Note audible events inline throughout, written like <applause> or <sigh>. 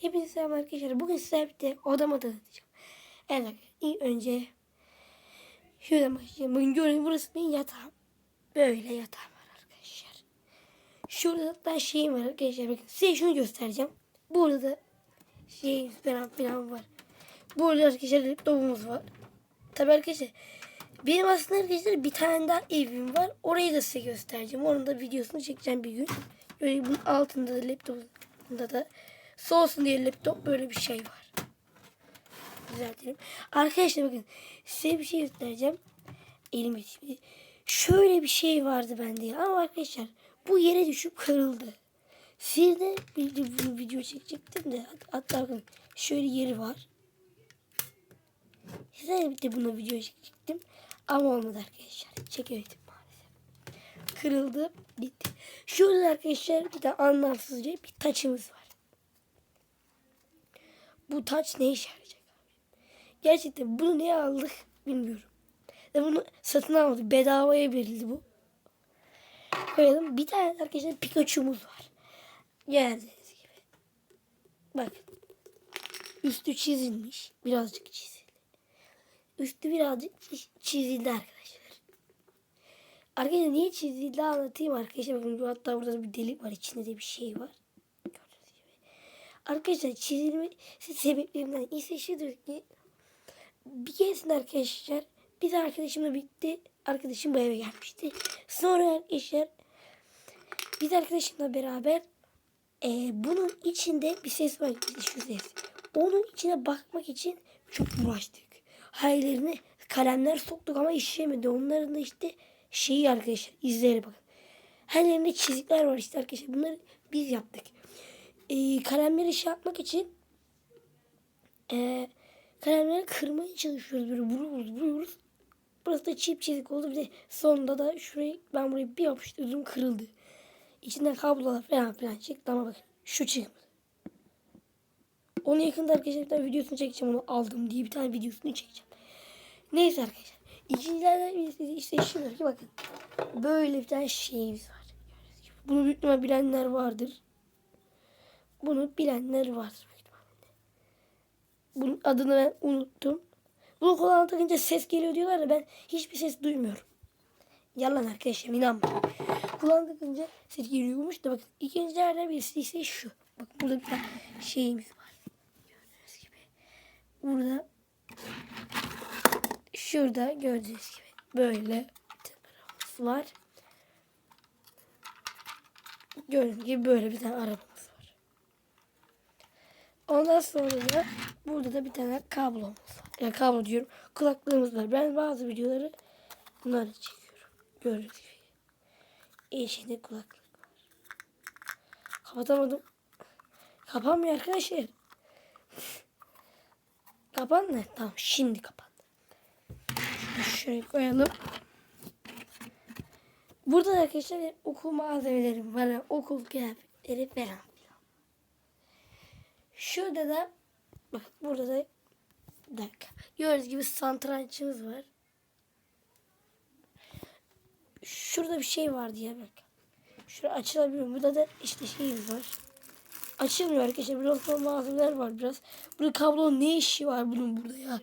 Hepinize selam arkadaşlar. Bugün size birlikte odama tanıtacağım. Evet ilk önce şuradan başlayalım. Bugün görün burası benim yatağım. Böyle yatağım var arkadaşlar. Şurada da şeyim var arkadaşlar. Bakın size şunu göstereceğim. Burada da şey falan filan var. Burada arkadaşlar laptopumuz var. Tabii arkadaşlar benim aslında arkadaşlar bir tane daha evim var. Orayı da size göstereceğim. Onun da videosunu çekeceğim bir gün. Böyle bunun altında da laptopunda da soğusun diye laptop böyle bir şey var. Düzeltelim. Arkadaşlar bakın size bir şey göstereceğim. Elim yetişmedi. Şöyle bir şey vardı bende. Ama arkadaşlar bu yere düşüp kırıldı. Siz de bir, bir, video çekecektim de hatta bakın şöyle yeri var. Size de buna video çekecektim. Ama olmadı arkadaşlar. Çekemedim maalesef. Kırıldı. Gitti. Şurada arkadaşlar bir de anlamsızca bir taçımız var. Bu taç ne işe yarayacak abi? Gerçekten bunu niye aldık bilmiyorum. Ve bunu satın almadık. Bedavaya verildi bu. Koyalım. Bir tane arkadaşlar Pikachu'muz var. Gördüğünüz gibi. Bak. Üstü çizilmiş. Birazcık çizildi. Üstü birazcık çiz- çizildi arkadaşlar. Arkadaşlar niye çizildi anlatayım arkadaşlar. Bakın hatta burada bir delik var. içinde de bir şey var. Arkadaşlar çizilme sebeplerinden ise şudur ki bir keresinde arkadaşlar biz arkadaşımla birlikte arkadaşım bu eve gelmişti. Sonra arkadaşlar biz arkadaşımla beraber e, bunun içinde bir ses var şu ses. Onun içine bakmak için çok uğraştık. Hayallerine kalemler soktuk ama işlemedi. Onların da işte şeyi arkadaşlar izleri bakın. Her yerinde çizikler var işte arkadaşlar. Bunları biz yaptık. E, kalemleri şey yapmak için e, kalemleri kırmaya çalışıyoruz. Böyle vuruyoruz vuruyoruz. Burası da çip çizik oldu. Bir de sonunda da şurayı ben burayı bir yapıştırdım kırıldı. İçinden kablolar falan filan çıktı ama bakın şu çıkmadı. Onu yakında arkadaşlar videosunu çekeceğim onu aldım diye bir tane videosunu çekeceğim. Neyse arkadaşlar. İkincilerden birisi işte şu ki bakın. Böyle bir tane şeyimiz var. Bunu büyük bilenler vardır. Bunu bilenler ihtimalle. Bunun adını ben unuttum. Bunu kulağına takınca ses geliyor diyorlar da ben hiçbir ses duymuyorum. Yalan arkadaşlar inanmayın. Kulağına takınca ses geliyormuş da bakın ikincilerden birisi ise şu. Bakın burada bir tane şeyimiz var. Gördüğünüz gibi. Burada şurada gördüğünüz gibi böyle var. Gördüğünüz gibi böyle bir tane arabamız var. Ondan sonra da burada da bir tane kablomuz var. Ya kablo diyorum. Kulaklığımız var. Ben bazı videoları bunları çekiyorum. Gördüğünüz gibi. İçinde kulaklık var. Kapatamadım. Kapanmıyor arkadaşlar. <laughs> Kapandı. Tamam şimdi kapandı. Şöyle koyalım. Burada da arkadaşlar okul malzemelerim var. Yani okul kıyafetleri falan. Şurada da bak burada da dakika. Gördüğünüz gibi santrançımız var. Şurada bir şey vardı ya bak. Şurada açılabiliyor. Burada da işte şeyimiz var. Açılmıyor arkadaşlar. Biraz malzemeler var biraz. Burada kablonun ne işi var bunun burada ya.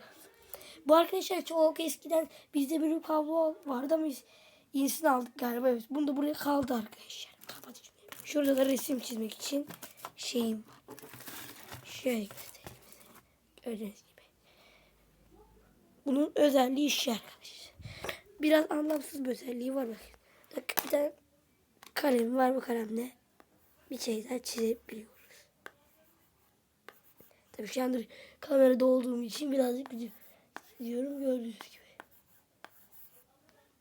Bu arkadaşlar çok eskiden bizde bir kablo vardı ama biz yenisini aldık galiba. Evet. Bunu da buraya kaldı arkadaşlar. Kapatacağım. Şurada da resim çizmek için şeyim var. Şöyle. Gördüğünüz gibi. Bunun özelliği şu arkadaşlar. Biraz anlamsız bir özelliği var bakın. Bak, Bir tane kalem var bu kalemle. Bir şeyler çizebiliyoruz. Tabii şu anda kamerada olduğum için birazcık diyorum gördüğünüz gibi.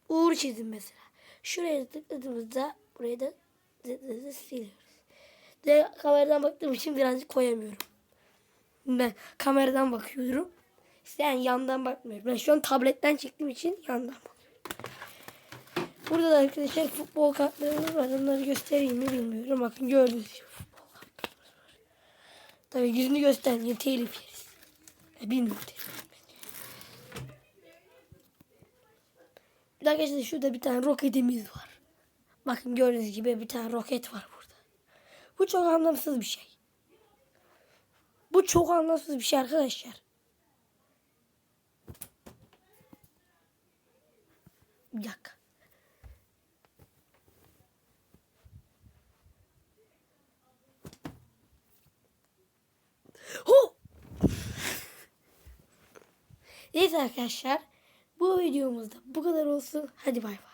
Uğur çizdim mesela. Şuraya tıkladığımızda buraya da tıkladığımızda siliyoruz. De kameradan baktığım için birazcık koyamıyorum. Ben kameradan bakıyorum. İşte yani yandan bakmıyorum. Ben şu an tabletten çektiğim için yandan bakıyorum. Burada da arkadaşlar futbol kartlarımız var. Onları göstereyim mi bilmiyorum. Bakın var. Tabii yüzünü göstermeyeyim. Telif yeriz. E, bilmiyorum telif. Bir arkadaşlar şurada bir tane roketimiz var. Bakın gördüğünüz gibi bir tane roket var burada. Bu çok anlamsız bir şey. Bu çok anlamsız bir şey arkadaşlar. Bir dakika. Ho! Neyse arkadaşlar. Bu videomuzda bu kadar olsun. Hadi bay bay.